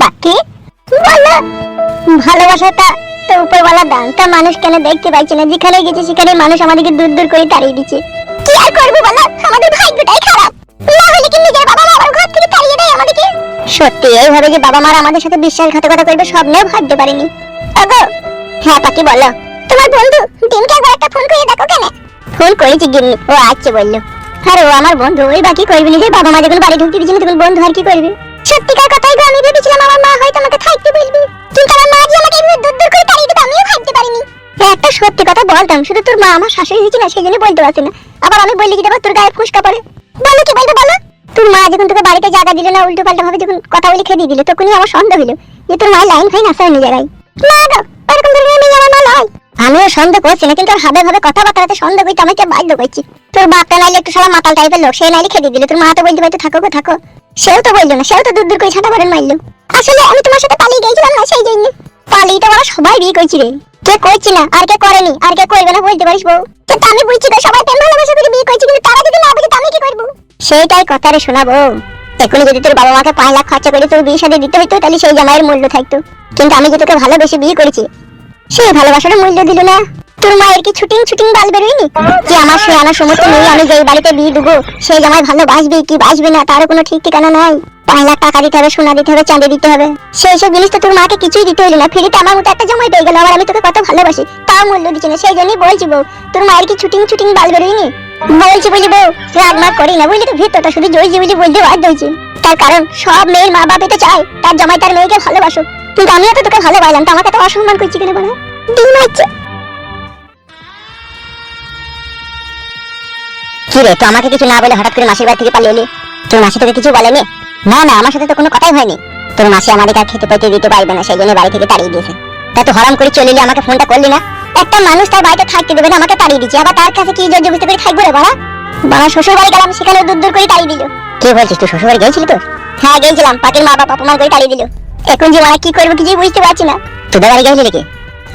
বাকি? বলো ভালোবাসাটা তো উপরওয়ালা দান মানুষ কেন দেখতে পাইছে না? যেখানে গেছে সেখানে মানুষ আমাদেরকে দূর দূর করে তাড়িয়ে দিচ্ছে। কি আর করব বলো? আমাদের ভাগ্যটাই খারাপ। সত্যি, এইভাবে যে বাবা মারা আমাদের সাথে বিশ্বাসঘাতকতা করবে স্বপ্নেও ভাবতে পারিনি। আগো হ্যাঁ পাকি বলো তোমার বন্ধু দিনকে একবার একটা ফোন করে দেখো কেন? ফোন করেছি গিন্নি, ও আচ্ছা বলল। আর ও আমার বন্ধু। ওই বাকি করবি নিজের বাবা মা বাড়ি ঢুকতে দিচ্ছিল তখন বন্ধু আর কি করবে? সত্যিকার কথাই আমি ভেবেছিলাম আমার মা হয়তো আমাকে থাকতে বলবে। কিন্তু আমার মা যে আমাকে এভাবে দূর দূর করে তাড়িয়ে দেবে, আমিও ভাবতে পারিনি। একটা সত্যি কথা বলতাম, শুধু তোর মা আমার শাশুড়ি হয়েছে না সেই জন্য বলতে পারছি না। আবার আমি বললি কি দেবো তোর গায়ে ফুসকা পড়ে। বলো কি বলবে, বলো? তোর মা যখন তোকে বাড়িতে জায়গা দিল না উল্টো পাল্টা ভাবে যখন কথা বলে খেয়ে দিল তখনই আমার সন্দেহ হলো যে তোর মায়ের লাইন ফাইন আসা অন্য জায়গায়। না গো, ওরকম ধরনের মেয়ে আমার মা নয় আমিও সন্দেহ করছি না, কিন্তু হাবে ভাবে কথাবার্তাতে সন্দেহ করতে আমাকে বাধ্য করছি। তোর বাপটা নাইলে একটু সালা মাতাল টাইপের লোক, সে নাইলে খেতে দিল, তোর মা তো বলতে পারতো থাকো গো, থাকো। সেও তো বলল না, সেও তো দূর দূর করে ছাটা বারেন মারলো। আসলে আমি তোমার সাথে পালিয়ে গেছিলাম না সেই জন্য। পালিয়ে তো ওরা সবাই বিয়ে করছি রে। কে করছি না, আর কে করেনি, আর কে করবে না বলতে পারিস বউ? কিন্তু আমি বুঝছি তো, সবাই প্রেম ভালোবাসা করে বিয়ে করছি, কিন্তু তারা যদি না বুঝে আমি কি করব? সেইটাই কথা রে শোনাবো এখনই যদি তোর বাবা মাকে পাঁচ লাখ খরচা করে তোর বিয়ে সাথে দিতে হইতো, তাহলে সেই জামাইয়ের মূল্য থাকতো। কিন্তু আমি যে তোকে ভালোবেসে বিয়ে করেছি সেই ভালোবাসার মূল্য দিল না। তোর মায়ের কি ছুটিং ছুটিং বাল বেরোয়নি? যে আমার সে আনার সমস্ত নেই আমি যেই বাড়িতে বিয়ে দেবো সেই জামাই ভালোবাসবে কি বাসবে না, তারও কোনো ঠিক ঠিকানা নাই। পাঁচ লাখ টাকা দিতে হবে, সোনা দিতে হবে, চাঁদি দিতে হবে। সেই সব জিনিস তো তোর মাকে কিছুই দিতে হইল না। ফ্রিতে আমার মতো একটা জামাই পেয়ে গেল, আবার আমি তোকে কত ভালোবাসি, তাও মূল্য দিচ্ছি না, সেই জন্যই বলছি বউ, তোর মায়ের কি ছুটিং ছুটিং বাল বেরোয়নি? বলছি বুঝি বউ, রাগ মাগ করি না, বুঝলি তো ভিতরটা শুধু জয়জি বুঝি বলতে বাধ্য হয়েছি। তার কারণ সব মেয়ের মা বাবা তো চায়, তার জামাই তার মেয়েকে ভালোবাসো কিন্তু আমিও তো তোকে ভালোবাসলাম, তো আমাকে তো অসম্মান করছি কেন বলো? ডিম আছে কি রে, তো আমাকে কিছু না বলে হঠাৎ করে মাসির বাড়ি থেকে পালিয়ে এলি? তোর মাসি তোকে কিছু বলেনি? না না, আমার সাথে তো কোনো কথাই হয়নি। তোর মাসি আমাদের আর খেতে পাইতে দিতে পারবে না, সেই জন্য বাড়ি থেকে তাড়িয়ে দিয়েছে তা তো হরাম করে চলে এলি, আমাকে ফোনটা করলি না? একটা মানুষ তার বাড়িতে থাকতে দেবে না, আমাকে তাড়িয়ে দিচ্ছে আবার তার কাছে কি জোর জবরদস্তি করে থাকব রে বাড়া বাবা শ্বশুর বাড়ি গেলাম সেখানে দূর দূর করে তাড়িয়ে দিল। কে বলছিস, তুই শ্বশুর বাড়ি গেছিলি তো হ্যাঁ গেছিলাম পাখির মা বাবা অপমান করে তাড়িয়ে দিল। এখন যে মারা কি করব কিছুই বুঝতে পারছি না। তোদের বাড়ি গেছিলি নাকি?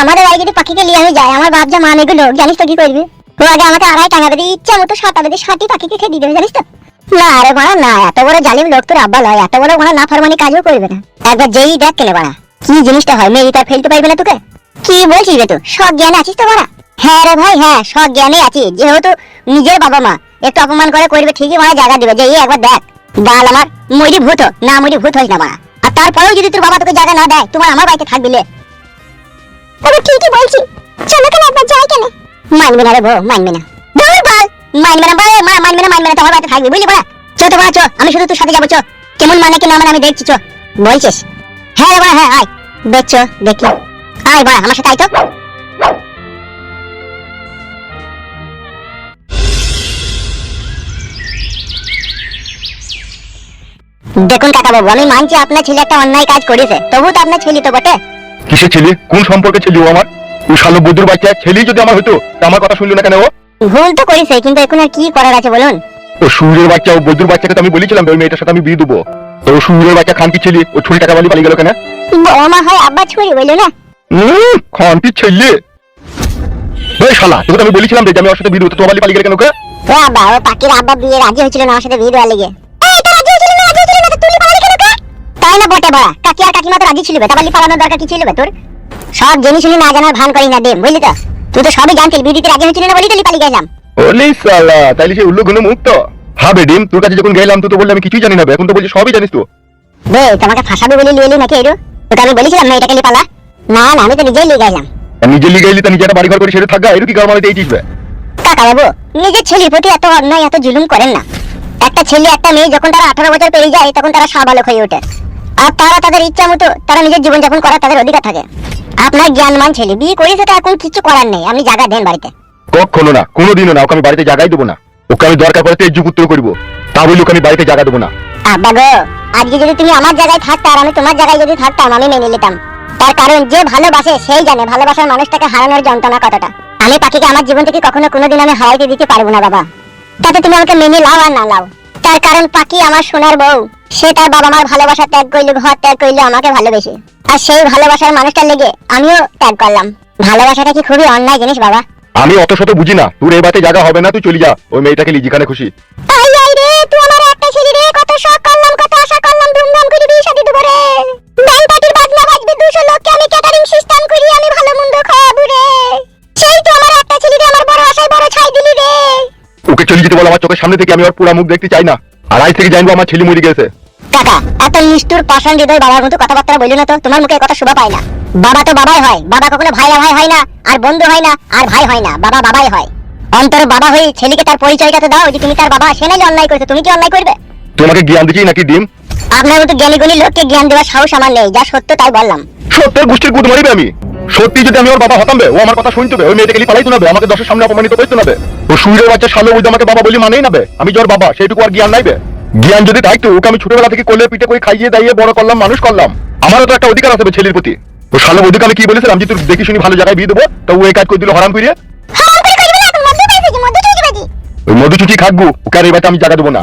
আমাদের বাড়ি যদি পাখিকে নিয়ে আমি যাই আমার বাপ যা মান এগুলো জানিস তো কি করবি? ও আগে আমাকে আড়াই টাকা দেবে ইচ্ছা মতো সাঁতারে দিয়ে ষাটি পাখিকে খেয়ে দিয়ে দেবে জানিস তো? না আরে বাড়া না এত বড় জালিম লোক তোর আব্বা লয় এত বড় বাড়া না ফরমানি কাজও করবে না। একবার যেই দেখ কেলে বাড়া কি জিনিসটা হয় মেয়ে তার ফেলতে পারবে না তোকে? কি বলছিস রে তুই সব জ্ঞান আছিস তো বাড়া? হ্যাঁ রে ভাই হ্যাঁ সব জ্ঞানে আছি যেহেতু নিজের বাবা মা একটু অপমান করে করবে ঠিকই মারা জায়গা দিবে যে একবার দেখ বাল আমার মরি ভূত না মরি ভূত হইস না বাড়া। তারপরেও যদি তোর বাবা তোকে জায়গা না দেয়, তোমার আমার বাড়িতে থাকবি লে। তবে ঠিকই বলছি। চলো কেন একবার যাই কেন? মানবে না রে বউ, মানবে না। দূর বল। মানবে না বলে, মা মানবে না মানবে না, তোমার বাড়িতে থাকবি, বুঝলি বড়া চো, তো বড়া চো, আমি শুধু তোর সাথে যাব, চো। কেমন মানে কি না মানে আমি দেখছি, চো। বলছিস? হ্যাঁ রে বড়া হ্যাঁ আয়। দেখছ দেখি। আয় বড়া আমার সাথে আয়, তো। দেখুন কাকা বাবু আমি মানছি আপনার ছেলে একটা অন্যায় কাজ করেছে। তবু তো আপনার ছেলে তো বটে। কিসের ছেলে? কোন সম্পর্কে ছেলে ও আমার? ও শালো বুদ্ধুর বাচ্চা ছেলেই যদি আমার হতো তা আমার কথা শুনলো না কেন ও? ভুল তো করেছে কিন্তু এখন আর কি করার আছে বলুন? ও সূর্যের বাচ্চা ও বৌদ্ধুর বাচ্চাকে তো আমি বলেছিলাম ওই মেয়েটার সাথে আমি বিয়ে দেবো। তো ও সূর্যের বাচ্চা খানকি ছেলে ও ছুরি টাকা বালি পালিয়ে গেল কেন? বৌমা হয় আব্বা ছুরি বলল না? উম, খানকি ছেলে। ওই শালা তোকে তো আমি বলেছিলাম যে আমি ওর সাথে বিয়ে দেবো তো বালি পালিয়ে গেল কেন ও আব্বা ও পাখির আব্বা বিয়ে রাজি হয়েছিল না আমার সাথে বিয়ে দেওয়ার লেগে। তাই না বটে বড়া? কাকি আর কাকিমা তো রাজি ছিল বে, তা বালি পালানোর দরকার কি ছিল তোর? সব জেনে শুনে না জানার ভান করি না দে বুঝলি তো? তুই তো সবই জানতিল বিয়ে রাজি হয়েছিল না বলি তো পালিয়ে গেলাম ওলে শালা তাইলে সে উল্লু গুলো মুক্ত হ্যাঁ বেডিম তোর কাছে যখন গেলাম তুই তো বললি আমি কিছুই জানি না এখন তো বলছি সবই জানিস তো বে তোমাকে ফাঁসাবে বলে লিয়ে এলি নাকি এরো তোকে আমি বলেছিলাম না এটাকে নিয়ে পালা না না আমি তো নিজেই লিয়ে গেলাম নিজে লিগে এলি তা নিজে একটা বাড়ি ঘর করে সেটা থাকা এর কি কারণ এই চিসবে কাকা বাবু নিজের ছেলের প্রতি এত অন্যায় এত জুলুম করেন না। একটা ছেলে একটা মেয়ে যখন তারা আঠারো বছর পেরিয়ে যায় তখন তারা সাবালক হয়ে ওঠে। আর তারা তাদের ইচ্ছা মতো তারা নিজের জীবন যাপন করার তাদের অধিকার থাকে। আপনার জ্ঞানমান ছেলে বিয়ে করেছে তো এখন কিছু করার নেই আপনি জায়গা দেন বাড়িতে। কখনো না কোনোদিনও না ওকে আমি বাড়িতে জায়গাই দেবো না। ওকে আমি দরকার পড়ে তেজ পুত্র করব। তা বলি ওকে আমি বাড়িতে জায়গা দেবো না। আব্বা গো আজকে যদি তুমি আমার জায়গায় থাকতে আর আমি তোমার জায়গায় যদি থাকতাম আমি মেনে নিতাম। তার কারণ যে ভালোবাসে সেই জানে ভালোবাসার মানুষটাকে হারানোর যন্ত্রণা কতটা। আমি পাখিকে আমার জীবন থেকে কখনো কোনোদিন আমি হারাইতে দিতে পারব না বাবা। তাতে তুমি আমাকে মেনে লাও আর না লাও তার কারণ পাখি আমার সোনার বউ। সে তার বাবা মার ভালোবাসা ত্যাগ করল ঘর ত্যাগ করল আমাকে ভালোবেসে। আর সেই ভালোবাসার মানুষটা লেগে আমিও ত্যাগ করলাম। ভালোবাসাটা কি খুবই অন্যায় জিনিস বাবা? আমি অত শত বুঝি না। তোর এবাতে জায়গা হবে না তুই চলে যা। ওই মেয়েটাকে লিজি কানে খুশি। আই আই রে তুই আমার একটা ছেলে রে কত শখ করলাম কত আশা করলাম ধুমধাম করে বিয়ে শাদী দেব রে। ব্যান্ড পার্টির বাজনা বাজবে 200 লোককে আমি ক্যাটারিং সিস্টেম করি আমি ভালো মন্দ খাওয়াবো রে। সেই তো বলতে বল আমার চোখের সামনে থেকে আমি ওর পুরা মুখ দেখতে চাই না। আর আজ থেকে জানব আমার ছেলে মরে গেছে। কাকা এত নিষ্ঠুর পাষাণ হৃদয় বাবার মতো কথাবার্তা বলি না তো তোমার মুখে কথা শোভা পায় না। বাবা তো বাবাই হয় বাবা কখনো ভাইয়া ভাই হয় না আর বন্ধু হয় না আর ভাই হয় না বাবা বাবাই হয়। অন্তর বাবা হয়ে ছেলেকে তার পরিচয়টা তো দাও যে তুমি তার বাবা সে নাইলে অন্যায় করেছ তুমি কি অন্যায় করবে? তোমাকে জ্ঞান দিচ্ছি নাকি ডিম? আপনার মতো জ্ঞানী গুণী লোককে জ্ঞান দেওয়ার সাহস আমার নেই যা সত্য তাই বললাম। সত্যের গোষ্ঠীর গুদ মারিবে আমি? সত্যি যদি আমি ওর বাবা হতাম বে, ও আমার কথা শুনতে হবে ওই মেয়েটাকে লিয়ে পালাইতে হবে আমাকে দশের সামনে অপমানিত করতে হবে ও সুইরের বাচ্চা শালো বুঝে আমাকে বাবা বলি মানেই নেবে আমি যে ওর বাবা সেইটুকু আর জ্ঞান নাইবে জ্ঞান যদি থাকতো ওকে আমি ছোটবেলা থেকে কোলে পিঠে করে খাইয়ে দাইয়ে বড় করলাম মানুষ করলাম। আমারও তো একটা অধিকার আছে ছেলের প্রতি। ও শালো বৌদিকে আমি কি বলেছিলাম? যে তুই দেখি শুনি ভালো জায়গায় বিয়ে দেবো তো ও এই কাজ করে দিল হরাম করিয়ে ওই মধু চুচি খাকবো ওকে আর এই বাচ্চা আমি জায়গা দেবো না।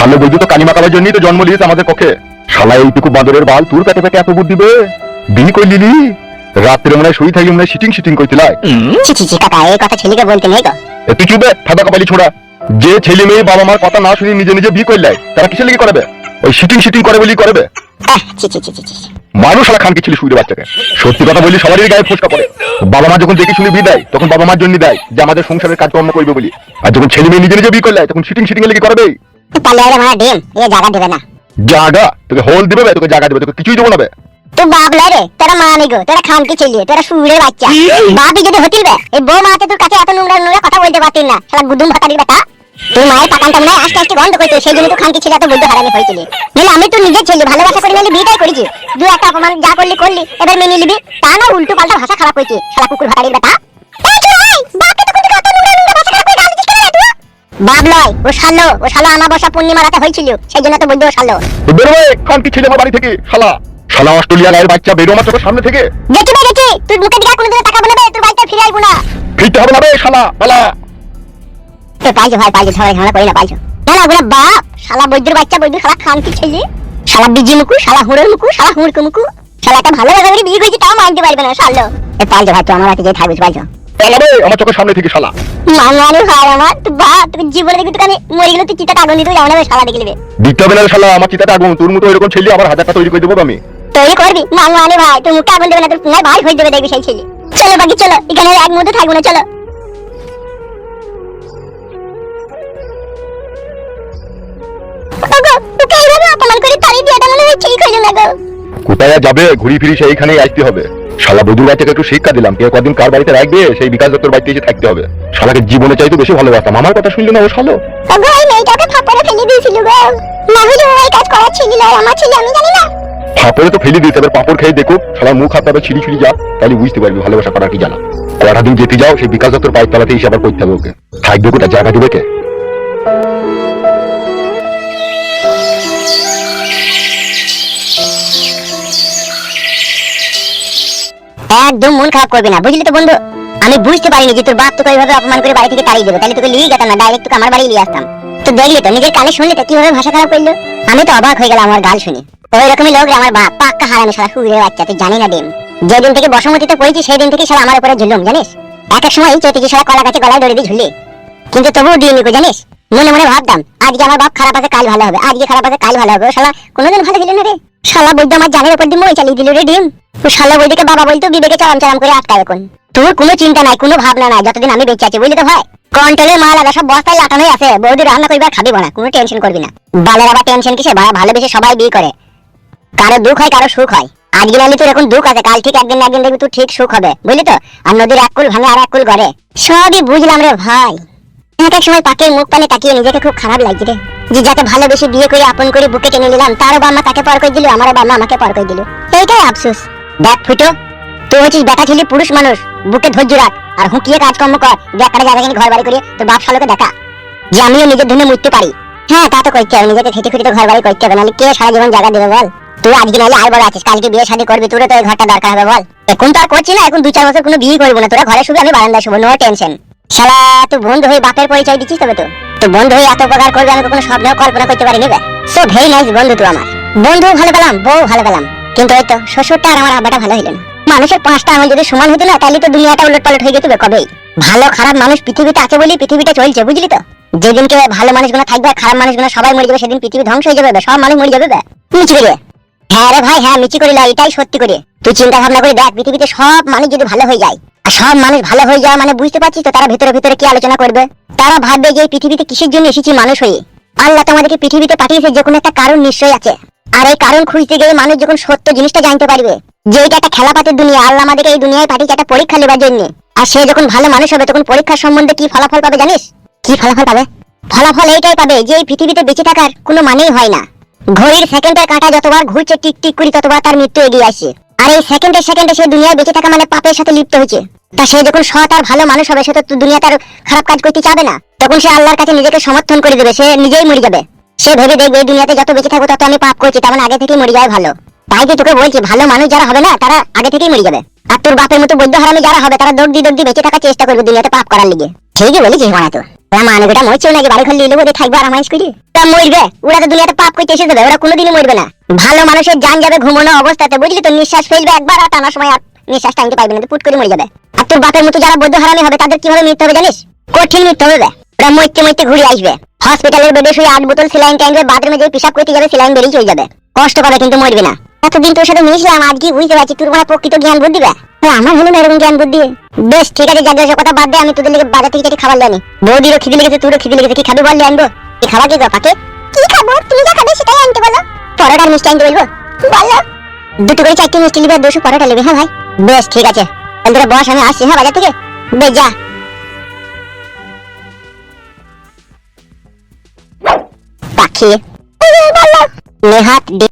শালো বৈদ্য তো কালিমা কাবার জন্যই তো জন্ম নিয়েছে আমাদের পক্ষে শালা এইটুকু বাঁদরের বাল তোর পেটে পেটে এত বুদ্ধি বে। বিয়ে কই লিলি রাত্রে মনে হয় শুই থাকি মনে হয় সিটিং সিটিং করছিলাই ছি ছি ছি কাকা এই কথা ছেলেকে বলতে নেই তো। এ তুই ফাঁকা কপালি ছোড়া। যে ছেলে মেয়ে বাবা মার কথা না শুনে নিজে নিজে বিয়ে তারা কিসের লেগে করবে? ওই সিটিং সিটিং করে বলি করবে? মানুষ আলা খানকে ছিল শুয়ে বাচ্চাকে। সত্যি কথা বলি সবারই গায়ে ফোসকা পড়ে। বাবা মা যখন দেখে শুনে বিয়ে দেয় তখন বাবা মার জন্য দেয় যে আমাদের সংসারের কাজকর্ম করবে বলি। আর যখন ছেলে মেয়ে নিজে নিজে বিয়ে করলে তখন সিটিং সিটিং লেগে করবে পালে আরে মারা ডিম এ জায়গা দেবে না। জাগা তোকে হোল দিবে বে, তোকে জায়গা দেবে তোকে কিছুই দেবো না বে। তুই বাবলা রে তোরা মা নেই গো তোরা খানকে ছেলে তোরা সুরের বাচ্চা। বাপি যদি হতিল বে এই বউ মাতে তোর কাছে এত নোংরা নোংরা কথা বলতে পারতিস না শালা গুদুম ভাতারি বেটা। তুই মায়ের পাকানটা মনে আস্তে আস্তে গন্ধ করতে সেই জন্য তো খানকে ছেলে এত বুদ্ধ হারানি হয়েছিলি নাহলে আমি তো নিজের ছেলে ভালোবাসা করে নাহলে বিয়েটাই করেছি। দু একটা অপমান যা করলি করলি এবার মেনে নিবি। তা না উল্টো পাল্টা ভাষা খারাপ হয়েছে শালা কুকুর ভাতারির বেটা। তো কেন? বাপ ও শালো ও শালো আমাবস্যা পূর্ণিমা রাতে হয়েছিল সেই জন্য তো বলব ও শালো তো বেরোবে খানকি ছেলে আমার বাড়ি থেকে শালা। শালা অস্ট্রেলিয়া গায়ের বাচ্চা বেরো আমার চোখের সামনে থেকে। গেছি বে গেছি তুই মুখে দিকে কোনোদিনও তাকাবো না বে তোর বাড়িতে ফিরে না। ফিরতে হবে না বে শালা পালা। এ পাইছো ভাই পাইছো ঝগড়া করি না পাইছো। না না ওগুলো বাপ শালা বৈদ্যুর বাচ্চা বৈদ্যুর শালা খানকি ছেলে। শালা বিজি মুকু শালা হুড়ের মুকু শালা হুড়কু মুকু। শালা একটা ভালো লাগা করে বিয়ে করেছি তাও মানতে পারবে না শালো। এ পাইছো ভাই তুই আমার যে পাইছো। পালা বে আমার চোখের সামনে থেকে শালা। মাঙ্গানি ভাই আমার তুই বাপ তুই জীবনে দেখবি তুই মরে গেলে তুই চিন্তা আগুন দিতে যাব না শালা দেখে নেবে দিতে হবে না শালা আমার চিতাটা আগুন তোর মতো এরকম ছেলে আমার হাজারটা তৈরি করে দেবো আমি। তৈরি করবি? মাঙ্গানি ভাই তুই মুখে আগুন দেবে না তোর পুনায় ভাই হয়ে দেবে দেখবি সেই ছেলে। চলো বাকি চলো এখানে এক মুহূর্তে থাকব না চলো। ওগো, ওকে এইভাবে অপমান করে তাড়িয়ে দেওয়াটা ঠিক হইল না গো। কোথায় যাবে? ঘুরি ফিরি সেইখানেই আসতে হবে। শালা বধুর বাচ্চাকে একটু শিক্ষা দিলাম কে কদিন কার বাড়িতে রাখবে সেই বিকাশ দত্তর বাড়িতে এসে থাকতে হবে। শালাকে জীবনে চাইতে বেশি ভালোবাসতাম। আমার কথা শুনলো না ও শালো? ওগো এই মেয়েটাকে ফাপড়ে ফেলে দিয়েছিল গো। না হলে ও এই কাজ করার ছিল না, আমার ছিল আমি জানি না। ফাপড়ে তো ফেলে দিয়েছে এবার পাপড় খেয়ে দেখো। শালা মুখ হাত পাবে ছিড়ি ছিড়ি যা তাহলে বুঝতে পারবি ভালোবাসা করা কি জানা কটা দিন যেতে যাও সেই বিকাশ দত্তর পাইপ তলাতে এসে আবার করতে হবে ওকে। থাকবে কোথায়? জায়গা দিবে কে? একদম মন খারাপ করবি না। বুঝলি তো বন্ধু? আমি বুঝতে পারিনি যে তোর বাপ তোকে এইভাবে অপমান করে বাড়ি থেকে তাড়িয়ে দেবে। তাহলে তোকে নিয়ে যেতাম না ডাইরেক্ট তোকে আমার বাড়ি নিয়ে আসতাম। তো দেখলি তো, নিজের কানে শুনলি তো কীভাবে ভাষা খারাপ করল? আমি তো অবাক হয়ে গেলাম, আমার গাল শুনে। ওই রকমই লোক আমার বাপ। পাক্কা হারানো সারা সুরে বাচ্চা, তুই জানি না ডিম। যেদিন থেকে বসমতিতে পড়েছি সেই দিন থেকে সারা আমার উপরে ঝুলুম জানিস? এক এক সময় চৌতিকে সারা কলা গাছে গলায় দড়ি দিয়ে ঝুলি কিন্তু তবুও দিয়ে নিকো, জানিস? মনে মনে ভাবতাম, আজকে আমার বাপ খারাপ আছে, কাল ভালো হবে। আজকে খারাপ আছে, কাল ভালো হবে। শালা কোনোদিন ভালো ছিল না রে। শালা বৈদ্য আমার জানের উপর দিয়ে মই চালিয়ে দিল রে ডিম। শালা বৈদ্যকে বাবা বলতো, বিবেকে চালাম চালাম করে আটকায় এখন। তোর কোনো চিন্তা নাই, কোনো ভাবনা নাই, যতদিন আমি বেঁচে আছি, বুঝলি তো ভাই? কন্ট্রোলের মাল আগা সব বস্তায় লাটানোই আছে, বৌদি রান্না করবি আর খাবি না কোনো টেনশন করবি না। বালের আবার টেনশন কিসে ভাই ভালোবেসে সবাই বিয়ে করে। কারও দুঃখ হয়, কারও সুখ হয়। আজকে নালি তোর এখন দুঃখ আছে, কাল ঠিক একদিন একদিন দেখবি তুই ঠিক সুখ হবে, বুঝলি তো? আর নদীর এক কুল ভাঙে আর এক কুল গড়ে। সবই বুঝলাম রে ভাই। এক এক সময় পাকের মুখ পানে তাকিয়ে নিজেকে খুব খারাপ লাগছে রে। যে যাকে ভালোবেসে বিয়ে করে, আপন করে বুকে টেনে নিলাম তারও বাম্মা তাকে পর করে দিল আমারও বাম্মা আমাকে পর করে দিল। এইটাই আফসোস। দেখ ফুটো। তুই হচ্ছিস বেটা ছেলে পুরুষ মানুষ, বুকে ধৈর্য রাখ, আর হুকিয়ে কাজকর্ম কর। যে একটা জায়গা ঘর বাড়ি করে তোর বাপ শালোকে দেখা। যে আমিও নিজের ধুনে মরতে পারি। হ্যাঁ তা তো করতে হবে, নিজেকে খেটে খুঁটে ঘর বাড়ি করতে হবে, নাহলে কে সারা জীবন জায়গা দেবে বল? তুই আজকে নাহলে আর বড় আছিস, কালকে বিয়ে শাদী করবি তোর তো এই ঘরটা দরকার হবে বল। এখন তো আর করছি না, এখন দু চার বছর কোনো বিয়ে করব না, তোরা ঘরে শুবি, আমি বারান্দায় শুবো নো টেনশন শালা তুই বন্ধু হয়ে বাপের পরিচয় দিচ্ছিস তবে তো? তো বন্ধু হয়ে এত উপকার করবে, আমি কখনো স্বপ্নেও কল্পনা করতে পারিনি সো ভেরি নাইস বন্ধু তুই আমার। বন্ধু ভালো পেলাম বউ ভালো পেলাম। কিন্তু ওই তো, শ্বশুরটা আর আমার আব্বাটা ভালো হইল না মানুষের পাঁচটা আঙুল যদি সমান হতো না তাহলে তো দুনিয়াটা উলট পালট হয়ে যেত কবেই। ভালো, খারাপ মানুষ পৃথিবীতে আছে বলেই পৃথিবীটা চলছে, বুঝলি তো? যেদিনকে ভালো মানুষগুলো থাকবে আর খারাপ মানুষগুলো সবাই মরে যাবে, সেদিন পৃথিবী ধ্বংস হয়ে যাবে, সব মানুষ মরে যাবে বে। নিচে রে হ্যাঁ রে ভাই হ্যাঁ মিচি করিলা এটাই সত্যি করে। তুই চিন্তা ভাবনা করে দেখ, পৃথিবীতে সব মানুষ যদি ভালো হয়ে যায়, আর সব মানুষ ভালো হয়ে যায় মানে বুঝতে পারছিস তো তারা ভেতরে ভেতরে কি আলোচনা করবে? তারা ভাববে যে পৃথিবীতে কিসের জন্য এসেছি মানুষ হয়ে? আল্লাহ তোমাদেরকে পৃথিবীতে পাঠিয়েছে যে কোনো একটা কারণ নিশ্চয়ই আছে। আর এই কারণ খুঁজতে গিয়ে মানুষ যখন সত্য জিনিসটা জানতে পারবে, যে এটা একটা খেলাপাতের দুনিয়া, আল্লাহ আমাদেরকে এই দুনিয়ায় পাঠিয়েছে একটা পরীক্ষা নেবার জন্য। আর সে যখন ভালো মানুষ হবে, তখন পরীক্ষার সম্বন্ধে কি ফলাফল পাবে জানিস? কি ফলাফল পাবে? ফলাফল এইটাই পাবে যে এই পৃথিবীতে বেঁচে থাকার কোনো মানেই হয় না। ঘড়ির সেকেন্ডের কাঁটা যতবার ঘুরছে, টিক টিক করে ততবার তার মৃত্যু এগিয়ে আসে। আর এই সেকেন্ডে সেকেন্ডে সে দুনিয়ায় বেঁচে থাকা মানে পাপের সাথে লিপ্ত হয়েছে। তা সে যখন সৎ আর ভালো মানুষ হবে, সে তো দুনিয়া তার খারাপ কাজ করতে চাবে না। তখন সে আল্লাহর কাছে নিজেকে সমর্থন করে দেবে, সে নিজেই মরে যাবে। সে ভেবে দেখবে এই দুনিয়াতে যত বেঁচে থাকব তত আমি পাপ করছি, তার মানে আগে থেকেই মরে যায় ভালো। তাই যে তোকে বলছি, ভালো মানুষ যারা হবে না, তারা আগে থেকেই মরে যাবে। আর তোর বাপের মতো বৈদ্য হারামি যারা হবে, তারা দৌড় দিয়ে দৌড় দিয়ে বেঁচে থাকার চেষ্টা করবে দুনিয়াতে পাপ করার লিগে। ঠিকই বলেছিস মানা তো ওরা মরছেও নাকি বাড়ি খল্লি এলো থাকবে আর আমাইস করি তা মরবে, ওরা তো দুনিয়াতে পাপ করতে এসে যাবে ওরা কোনোদিনই মরবে না। ভালো মানুষের যান যাবে ঘুমানো অবস্থাতে, বুঝলি তো? নিঃশ্বাস ফেলবে একবার আর টানার সময় আর নিঃশ্বাস টানতে পারবে না পুট করে মরে যাবে। আর তোর বাপের মতো যারা বৈদ্য হারামি হবে, তাদের কীভাবে মৃত্যু হবে জানিস? কঠিন মৃত্যু হবে। ওরা মরতে মরতে ঘুরে আসবে। হসপিটালের বেডে শুয়ে আট বোতল সেলাইন টাইনবে বাথরুমে যে পিসাব করতে যাবে সেলাইন বেরিয়ে চলে যাবে। কষ্ট পাবে কিন্তু মরবে না। এতদিন তোর সাথে মিশলাম আজকে বুঝতে পারছি তোর মানে প্রকৃত জ্ঞান বুদ্ধি বে। আমার হলো না এরকম জ্ঞান বুদ্ধি। বেশ ঠিক আছে সব কথা বাদ দে আমি তোদের লেগে বাজার থেকে খাবার জানি বৌদিরও খিদে লেগেছে তোরও খিদে লেগেছে কি খাবি বললে আনব। কি খাবার কি পাকে? কি খাব? তুমি যা খাবে সেটাই আনতে বলো। পরোটার মিষ্টি আনতে বলব? বলো। দুটো করে চারটে মিষ্টি নিবে দুশো পরোটা নেবে হ্যাঁ ভাই? বেশ ঠিক আছে। তাহলে তোরা বস আমি আসছি হ্যাঁ বাজার থেকে? বেশ যা। สักทีไม่ได้บอเลยเนื้อฮอตดี